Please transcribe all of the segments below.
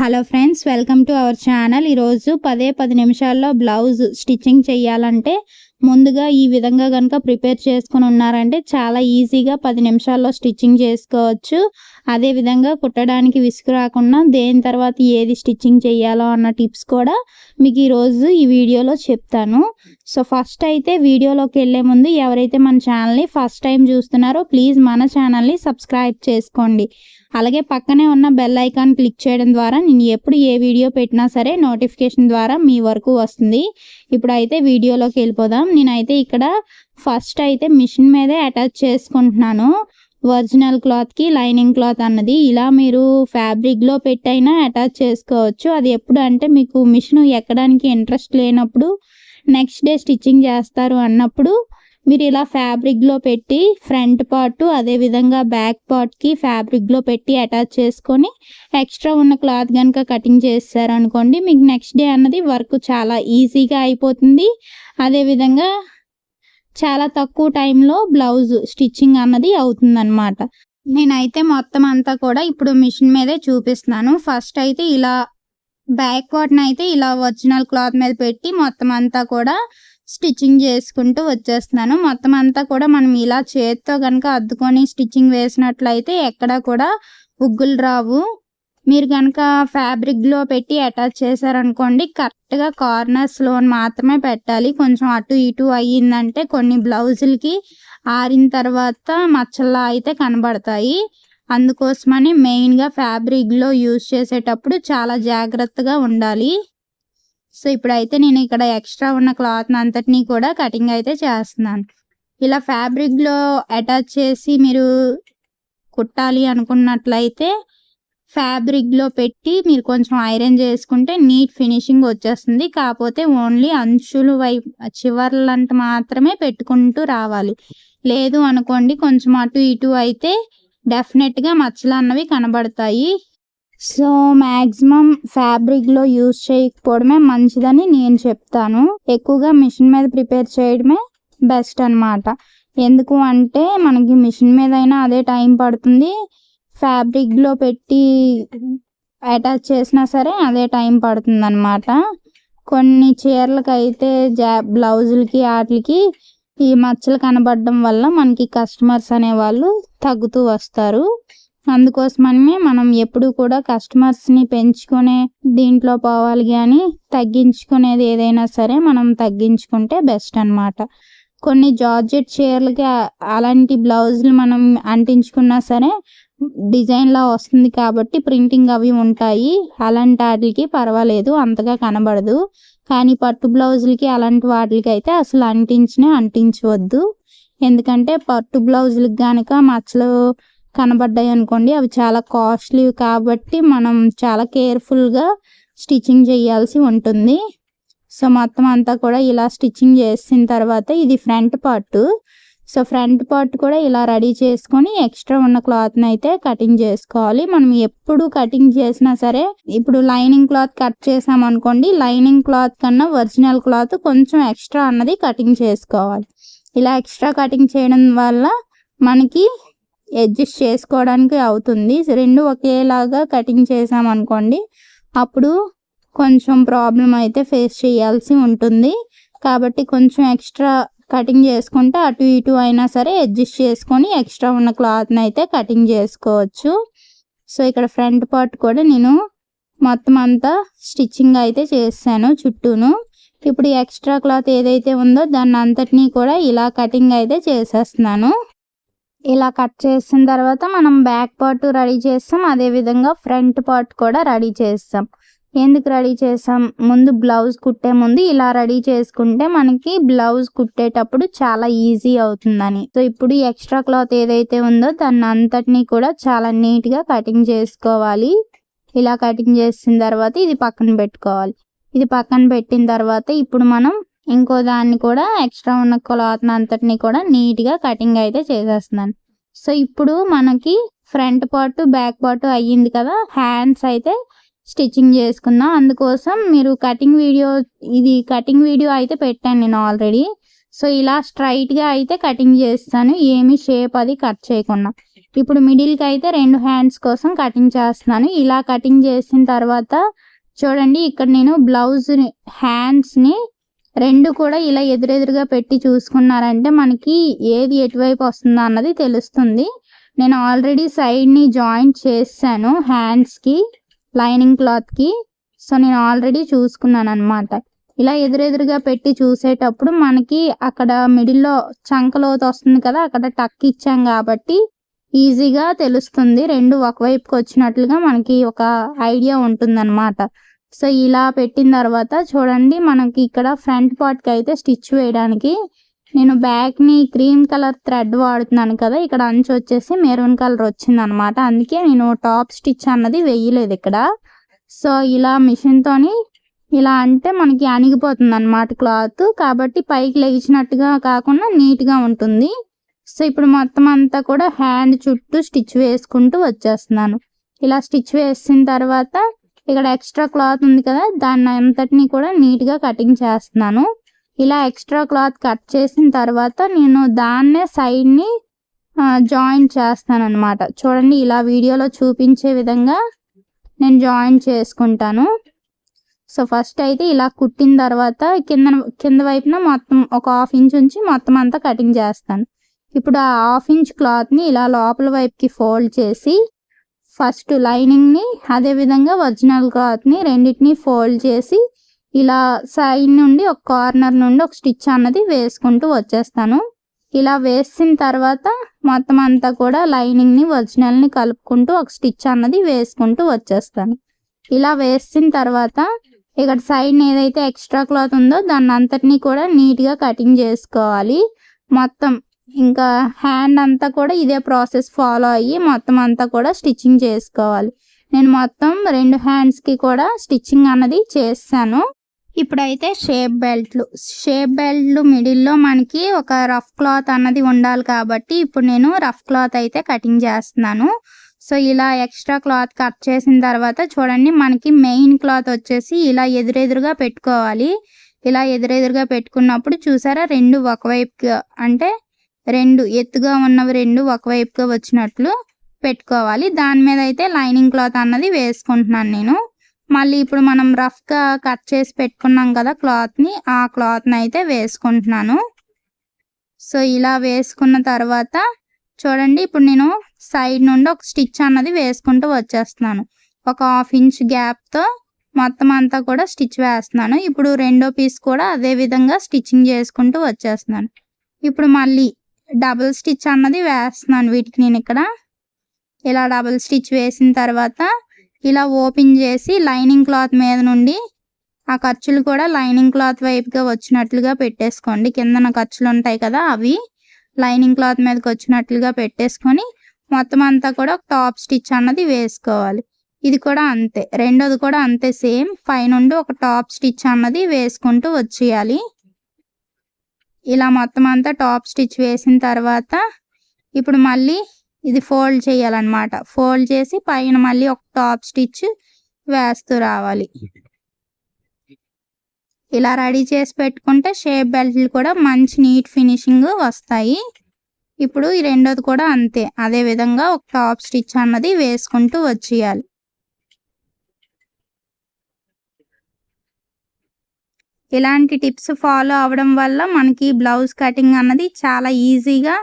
Hello friends welcome to our channel. ఈరోజు పదే పది నిమిషాల్లో బ్లౌజ్ స్టిచ్చింగ్ చేయాలంటే ముందుగా ఈ విధంగా కనుక ప్రిపేర్ చేసుకుని ఉన్నారంటే చాలా ఈజీగా పది నిమిషాల్లో స్టిచ్చింగ్ చేసుకోవచ్చు. అదే విధంగా కుట్టడానికి విసుగు రాకుండా దేని తర్వాత ఏది స్టిచ్చింగ్ చేయాలో అన్న టిప్స్ కూడా మీకు ఈరోజు ఈ వీడియోలో చెప్తాను. సో ఫస్ట్ అయితే వీడియోలోకి వెళ్ళే ముందు ఎవరైతే మన ఛానల్ని ఫస్ట్ టైం చూస్తున్నారో ప్లీజ్ మన ఛానల్ని సబ్స్క్రైబ్ చేసుకోండి. అలాగే పక్కనే ఉన్న బెల్ ఐకాన్ క్లిక్ చేయడం ద్వారా నేను ఎప్పుడు ఏ వీడియో పెట్టినా సరే నోటిఫికేషన్ ద్వారా మీ వరకు వస్తుంది. ఇప్పుడు అయితే వీడియోలోకి వెళ్ళిపోదాం. నేనైతే ఇక్కడ ఫస్ట్ అయితే మిషన్ మీదే అటాచ్ చేసుకుంటున్నాను. ఒరిజినల్ క్లాత్కి లైనింగ్ క్లాత్ అన్నది. ఇలా మీరు ఫ్యాబ్రిక్లో పెట్టైనా అటాచ్ చేసుకోవచ్చు. అది ఎప్పుడు అంటే మీకు మిషన్ ఎక్కడానికి ఇంట్రెస్ట్ లేనప్పుడు నెక్స్ట్ డే స్టిచ్చింగ్ చేస్తారు అన్నప్పుడు మీరు ఇలా ఫ్యాబ్రిక్లో పెట్టి ఫ్రంట్ పార్ట్ అదేవిధంగా బ్యాక్ పార్ట్కి ఫ్యాబ్రిక్లో పెట్టి అటాచ్ చేసుకొని ఎక్స్ట్రా ఉన్న క్లాత్ కనుక కటింగ్ చేస్తారనుకోండి మీకు నెక్స్ట్ డే అన్నది వర్క్ చాలా ఈజీగా అయిపోతుంది. అదేవిధంగా చాలా తక్కువ టైంలో బ్లౌజ్ స్టిచ్చింగ్ అన్నది అవుతుందన్నమాట. నేనైతే మొత్తం అంతా కూడా ఇప్పుడు మిషన్ మీదే చూపిస్తున్నాను. ఫస్ట్ అయితే ఇలా బ్యాక్ పార్ట్ని అయితే ఇలా ఒరిజినల్ క్లాత్ మీద పెట్టి మొత్తం అంతా కూడా స్టిచ్చింగ్ చేసుకుంటూ వచ్చేస్తున్నాను. మొత్తం అంతా కూడా మనం ఇలా చేత్తో కనుక అద్దుకొని స్టిచ్చింగ్ వేసినట్లయితే ఎక్కడా కూడా ఉగ్గులు రావు. మీరు కనుక ఫ్యాబ్రిక్లో పెట్టి అటాచ్ చేశారనుకోండి కరెక్ట్గా కార్నర్స్లో మాత్రమే పెట్టాలి. కొంచెం అటు ఇటు అయ్యిందంటే కొన్ని బ్లౌజులకి ఆరిన తర్వాత మచ్చల్లా అయితే కనబడతాయి. అందుకోసమని మెయిన్గా ఫ్యాబ్రిక్లో యూజ్ చేసేటప్పుడు చాలా జాగ్రత్తగా ఉండాలి. సో ఇప్పుడైతే నేను ఇక్కడ ఎక్స్ట్రా ఉన్న క్లాత్ అంతటినీ కూడా కటింగ్ అయితే చేస్తున్నాను. ఇలా ఫ్యాబ్రిక్లో అటాచ్ చేసి మీరు కుట్టాలి అనుకున్నట్లయితే ఫ్యాబ్రిక్లో పెట్టి మీరు కొంచెం ఐరన్ చేసుకుంటే నీట్ ఫినిషింగ్ వచ్చేస్తుంది. కాకపోతే ఓన్లీ అంచులు వైపు చివర్లంట మాత్రమే పెట్టుకుంటూ రావాలి. లేదు అనుకోండి కొంచెం అటు ఇటు అయితే డెఫినెట్గా మచ్చలు అన్నవి కనబడతాయి. సో మ్యాక్సిమం ఫ్యాబ్రిక్లో యూజ్ చేయకపోవడమే మంచిదని నేను చెప్తాను. ఎక్కువగా మిషన్ మీద ప్రిపేర్ చేయడమే బెస్ట్ అనమాట ఎందుకు అంటే మనకి మిషన్ మీద అయినా అదే టైం పడుతుంది. ఫ్యాబ్రిక్లో పెట్టి అటాచ్ చేసినా సరే అదే టైం పడుతుంది అనమాట కొన్ని చీరలకు అయితే జా బ్లౌజులకి వాటికి ఈ మచ్చలు కనబడడం వల్ల మనకి కస్టమర్స్ అనేవాళ్ళు తగ్గుతూ వస్తారు. అందుకోసమని మనం ఎప్పుడు కూడా కస్టమర్స్ని పెంచుకునే దీంట్లో పోవాలి కానీ తగ్గించుకునేది ఏదైనా సరే మనం తగ్గించుకుంటే బెస్ట్ అనమాట కొన్ని జార్జెట్ చీరలకి అలాంటి బ్లౌజులు మనం అంటించుకున్నా సరే డిజైన్లా వస్తుంది కాబట్టి ప్రింటింగ్ అవి ఉంటాయి. అలాంటి వాటికి పర్వాలేదు అంతగా కనబడదు. కానీ పట్టు బ్లౌజులకి అలాంటి వాటికి అయితే అసలు అంటించిన అంటించవద్దు. ఎందుకంటే పట్టు బ్లౌజులకు కనుక మచ్చలు కనబడ్డాయి అనుకోండి అవి చాలా కాస్ట్లీ కాబట్టి మనం చాలా కేర్ఫుల్గా స్టిచ్చింగ్ చేయాల్సి ఉంటుంది. సో మొత్తం అంతా కూడా ఇలా స్టిచ్చింగ్ చేసిన తర్వాత ఇది front part. So front part కూడా ఇలా రెడీ చేసుకొని ఎక్స్ట్రా ఉన్న క్లాత్ని అయితే కటింగ్ చేసుకోవాలి. మనం ఎప్పుడు కటింగ్ చేసినా సరే ఇప్పుడు లైనింగ్ క్లాత్ కట్ చేసాం అనుకోండి లైనింగ్ క్లాత్ కన్నా ఒరిజినల్ క్లాత్ కొంచెం ఎక్స్ట్రా అన్నది కటింగ్ చేసుకోవాలి. ఇలా ఎక్స్ట్రా కటింగ్ చేయడం వల్ల మనకి అడ్జస్ట్ చేసుకోవడానికి అవుతుంది. రెండు ఒకేలాగా కటింగ్ చేసామనుకోండి అప్పుడు కొంచెం ప్రాబ్లం అయితే ఫేస్ చేయాల్సి ఉంటుంది. కాబట్టి కొంచెం ఎక్స్ట్రా కటింగ్ చేసుకుంటే అటు ఇటు అయినా సరే అడ్జస్ట్ చేసుకొని ఎక్స్ట్రా ఉన్న క్లాత్ని అయితే కటింగ్ చేసుకోవచ్చు. సో ఇక్కడ ఫ్రంట్ పార్ట్ కూడా నేను మొత్తం అంతా స్టిచ్చింగ్ అయితే చేశాను చుట్టూను. ఇప్పుడు ఎక్స్ట్రా క్లాత్ ఏదైతే ఉందో దాన్ని అంతటినీ కూడా ఇలా కటింగ్ అయితే చేసేస్తున్నాను. ఇలా కట్ చేసిన తర్వాత మనం బ్యాక్ పార్ట్ రెడీ చేస్తాం. అదేవిధంగా ఫ్రంట్ పార్ట్ కూడా రెడీ చేస్తాం. ఎందుకు రెడీ చేసాం ముందు బ్లౌజ్ కుట్టే ముందు ఇలా రెడీ చేసుకుంటే మనకి బ్లౌజ్ కుట్టేటప్పుడు చాలా ఈజీ అవుతుందని. సో ఇప్పుడు ఎక్స్ట్రా క్లాత్ ఏదైతే ఉందో దాన్ని అంతటినీ కూడా చాలా నీట్గా కటింగ్ చేసుకోవాలి. ఇలా కటింగ్ చేసిన తర్వాత ఇది పక్కన పెట్టుకోవాలి. ఇది పక్కన పెట్టిన తర్వాత ఇప్పుడు మనం ఇంకో దాన్ని కూడా ఎక్స్ట్రా ఉన్న క్లాత్ అంతటిని కూడా నీట్గా కటింగ్ అయితే చేసేస్తున్నాను. సో ఇప్పుడు మనకి ఫ్రంట్ పార్ట్ బ్యాక్ పార్ట్ అయ్యింది కదా హ్యాండ్స్ అయితే స్టిచ్చింగ్ చేసుకుందాం. అందుకోసం మీరు కటింగ్ వీడియో ఇది కటింగ్ వీడియో అయితే పెట్టాను నేను ఆల్రెడీ. సో ఇలా స్ట్రైట్గా అయితే కటింగ్ చేస్తాను. ఏమి షేప్ అది కట్ చేయకుండా. ఇప్పుడు మిడిల్కి అయితే రెండు హ్యాండ్స్ కోసం కటింగ్ చేస్తున్నాను. ఇలా కటింగ్ చేసిన తర్వాత చూడండి ఇక్కడ నేను బ్లౌజ్ హ్యాండ్స్ని రెండు కూడా ఇలా ఎదురెదురుగా పెట్టి చూసుకున్నారంటే మనకి ఏది ఎటువైపు వస్తుందో అన్నది తెలుస్తుంది. నేను ఆల్రెడీ సైడ్ని జాయింట్ చేశాను హ్యాండ్స్కి లైనింగ్ క్లాత్కి సో నేను ఆల్రెడీ చూసుకున్నాను అనమాట ఇలా ఎదురెదురుగా పెట్టి చూసేటప్పుడు మనకి అక్కడ మిడిల్లో చంకలోతు వస్తుంది కదా అక్కడ టక్ ఇచ్చాం కాబట్టి ఈజీగా తెలుస్తుంది. రెండు ఒకవైపుకి వచ్చినట్లుగా మనకి ఒక ఐడియా ఉంటుందన్నమాట. సో ఇలా పెట్టిన తర్వాత చూడండి మనకి ఇక్కడ ఫ్రంట్ పార్ట్కి అయితే స్టిచ్ వేయడానికి నేను బ్యాక్ని క్రీమ్ కలర్ థ్రెడ్ వాడుతున్నాను కదా ఇక్కడ అంచు వచ్చేసి మెరూన్ కలర్ వచ్చింది అనమాట అందుకే నేను టాప్ స్టిచ్ అన్నది వేయలేదు ఇక్కడ. సో ఇలా మిషన్తోని ఇలా అంటే మనకి అణిగిపోతుంది అనమాట క్లాత్. కాబట్టి పైకి లెగిచినట్టుగా కాకుండా నీట్గా ఉంటుంది. సో ఇప్పుడు మొత్తం అంతా కూడా హ్యాండ్ చుట్టూ స్టిచ్ వేసుకుంటూ వచ్చేస్తున్నాను. ఇలా స్టిచ్ వేసిన తర్వాత ఇక్కడ ఎక్స్ట్రా క్లాత్ ఉంది కదా దాన్ని అంతటిని కూడా నీట్గా కటింగ్ చేస్తున్నాను. ఇలా ఎక్స్ట్రా క్లాత్ కట్ చేసిన తర్వాత నేను దాన్నే సైడ్ని జాయింట్ చేస్తాను అనమాట చూడండి ఇలా వీడియోలో చూపించే విధంగా నేను జాయింట్ చేసుకుంటాను. సో ఫస్ట్ అయితే ఇలా కుట్టిన తర్వాత కింద కింద వైపున మొత్తం ఒక హాఫ్ ఇంచ్ ఉంచి మొత్తం అంతా కటింగ్ చేస్తాను. ఇప్పుడు ఆ హాఫ్ ఇంచ్ క్లాత్ని ఇలా లోపల వైపుకి ఫోల్డ్ చేసి ఫస్ట్ లైనింగ్ని అదేవిధంగా ఒరిజినల్ క్లాత్ని రెండింటిని ఫోల్డ్ చేసి ఇలా సైడ్ నుండి ఒక కార్నర్ నుండి ఒక స్టిచ్ అన్నది వేసుకుంటూ వచ్చేస్తాను. ఇలా వేసిన తర్వాత మొత్తం అంతా కూడా లైనింగ్ని ఒరిజినల్ని కలుపుకుంటూ ఒక స్టిచ్ అన్నది వేసుకుంటూ వచ్చేస్తాను. ఇలా వేసిన తర్వాత ఇక్కడ సైడ్ ఏదైతే ఎక్స్ట్రా క్లాత్ ఉందో దాన్ని అంతటినీ కూడా నీట్గా కటింగ్ చేసుకోవాలి. మొత్తం ఇంకా హ్యాండ్ అంతా కూడా ఇదే ప్రాసెస్ ఫాలో అయ్యి మొత్తం అంతా కూడా స్టిచ్చింగ్ చేసుకోవాలి. నేను మొత్తం రెండు హ్యాండ్స్కి కూడా స్టిచ్చింగ్ అన్నది చేస్తాను. ఇప్పుడైతే షేప్ బెల్ట్లు షేప్ బెల్ట్లు మిడిల్లో మనకి ఒక రఫ్ క్లాత్ అన్నది ఉండాలి కాబట్టి ఇప్పుడు నేను రఫ్ క్లాత్ అయితే కటింగ్ చేస్తున్నాను. సో ఇలా ఎక్స్ట్రా క్లాత్ కట్ చేసిన తర్వాత చూడండి మనకి మెయిన్ క్లాత్ వచ్చేసి ఇలా ఎదురెదురుగా పెట్టుకోవాలి. ఇలా ఎదురెదురుగా పెట్టుకున్నప్పుడు చూసారా రెండు ఒకవైపుగా అంటే రెండు ఎత్తుగా ఉన్నవి రెండు ఒకవైపుగా వచ్చినట్లు పెట్టుకోవాలి. దాని మీద అయితే లైనింగ్ క్లాత్ అన్నది వేసుకుంటున్నాను నేను. మళ్ళీ ఇప్పుడు మనం రఫ్గా కట్ చేసి పెట్టుకున్నాం కదా క్లాత్ని ఆ క్లాత్ని అయితే వేసుకుంటున్నాను. సో ఇలా వేసుకున్న తర్వాత చూడండి ఇప్పుడు నేను సైడ్ నుండి ఒక స్టిచ్ అన్నది వేసుకుంటూ వచ్చేస్తున్నాను. ఒక హాఫ్ ఇంచ్ గ్యాప్తో మొత్తం అంతా కూడా స్టిచ్ వేస్తున్నాను. ఇప్పుడు రెండో పీస్ కూడా అదే విధంగా స్టిచ్చింగ్ చేసుకుంటూ వచ్చేస్తున్నాను. ఇప్పుడు మళ్ళీ డబుల్ స్టిచ్ అన్నది వేస్తున్నాను వీటికి నేను ఇక్కడ. ఇలా డబుల్ స్టిచ్ వేసిన తర్వాత ఇలా ఓపెన్ చేసి లైనింగ్ క్లాత్ మీద నుండి ఆ ఖర్చులు కూడా లైనింగ్ క్లాత్ వైపుగా వచ్చినట్లుగా పెట్టేసుకోండి. కిందన ఖర్చులు ఉంటాయి కదా అవి లైనింగ్ క్లాత్ మీదకి వచ్చినట్లుగా పెట్టేసుకొని మొత్తం అంతా కూడా ఒక టాప్ స్టిచ్ అన్నది వేసుకోవాలి. ఇది కూడా అంతే. రెండోది కూడా అంతే సేమ్. పైనుండి ఒక టాప్ స్టిచ్ అన్నది వేసుకుంటూ వచ్చేయాలి. ఇలా మొత్తం అంతా టాప్ స్టిచ్ వేసిన తర్వాత ఇప్పుడు మళ్ళీ ఇది ఫోల్డ్ చేయాలన్నమాట. ఫోల్డ్ చేసి పైన మళ్ళీ ఒక టాప్ స్టిచ్ వేస్తూ రావాలి. ఇలా రెడీ చేసి పెట్టుకుంటే షేప్ బెల్ట్లు కూడా మంచి నీట్ ఫినిషింగ్ వస్తాయి. ఇప్పుడు ఈ రెండోది కూడా అంతే. అదే విధంగా ఒక టాప్ స్టిచ్ అన్నది వేసుకుంటూ వచ్చేయాలి. ఇలాంటి టిప్స్ ఫాలో అవడం వల్ల మనకి బ్లౌజ్ కటింగ్ అన్నది చాలా ఈజీగా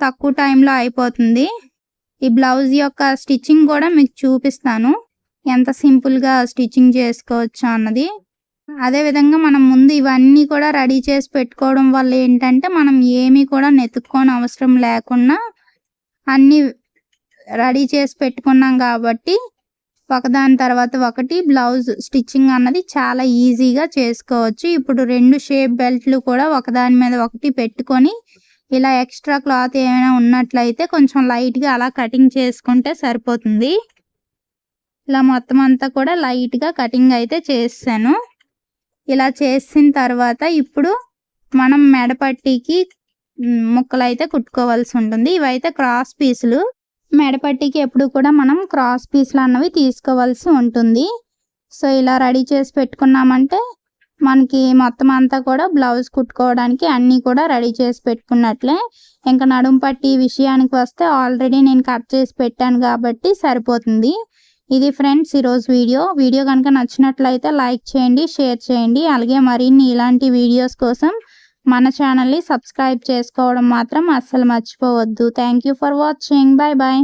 తక్కువ టైంలో అయిపోతుంది. ఈ బ్లౌజ్ యొక్క స్టిచ్చింగ్ కూడా మీకు చూపిస్తాను. ఎంత సింపుల్గా స్టిచ్చింగ్ చేసుకోవచ్చు అన్నది. అదే విధంగా మనం ముందు ఇవన్నీ కూడా రెడీ చేసి పెట్టుకోవడం వల్ల ఏంటంటే మనం ఏమీ కూడా నెతుక్కోని అవసరం లేకుండా అన్నీ రెడీ చేసి పెట్టుకున్నాం కాబట్టి ఒకదాని తర్వాత ఒకటి బ్లౌజ్ స్టిచ్చింగ్ అన్నది చాలా ఈజీగా చేసుకోవచ్చు. ఇప్పుడు రెండు షేప్ బెల్ట్లు కూడా ఒకదాని మీద ఒకటి పెట్టుకొని ఇలా ఎక్స్ట్రా క్లాత్ ఏమైనా ఉన్నట్లయితే కొంచెం లైట్గా అలా కటింగ్ చేసుకుంటే సరిపోతుంది. ఇలా మొత్తం అంతా కూడా లైట్గా కటింగ్ అయితే చేసాను ఇలా చేసిన తర్వాత ఇప్పుడు మనం మెడపట్టికి ముక్కలు అయితే కుట్టుకోవాల్సి ఉంటుంది. ఇవైతే క్రాస్ పీసులు. మెడపట్టికి ఎప్పుడు కూడా మనం క్రాస్ పీసులు అన్నవి తీసుకోవాల్సి ఉంటుంది. సో ఇలా రెడీ చేసి పెట్టుకున్నామంటే మనకి మొత్తం అంతా కూడా బ్లౌజ్ కుట్టుకోవడానికి అన్నీ కూడా రెడీ చేసి పెట్టుకున్నట్లే. ఇంకా నడుం పట్టి విషయానికి వస్తే ఆల్రెడీ నేను కట్ చేసి పెట్టాను కాబట్టి సరిపోతుంది. ఇది ఫ్రెండ్స్ ఈరోజు వీడియో. వీడియో కనుక నచ్చినట్లయితే లైక్ చేయండి షేర్ చేయండి. అలాగే మరిన్ని ఇలాంటి వీడియోస్ కోసం మన ఛానల్ని సబ్స్క్రైబ్ చేసుకోవడం మాత్రం అస్సలు మర్చిపోవద్దు. Thank you for watching bye bye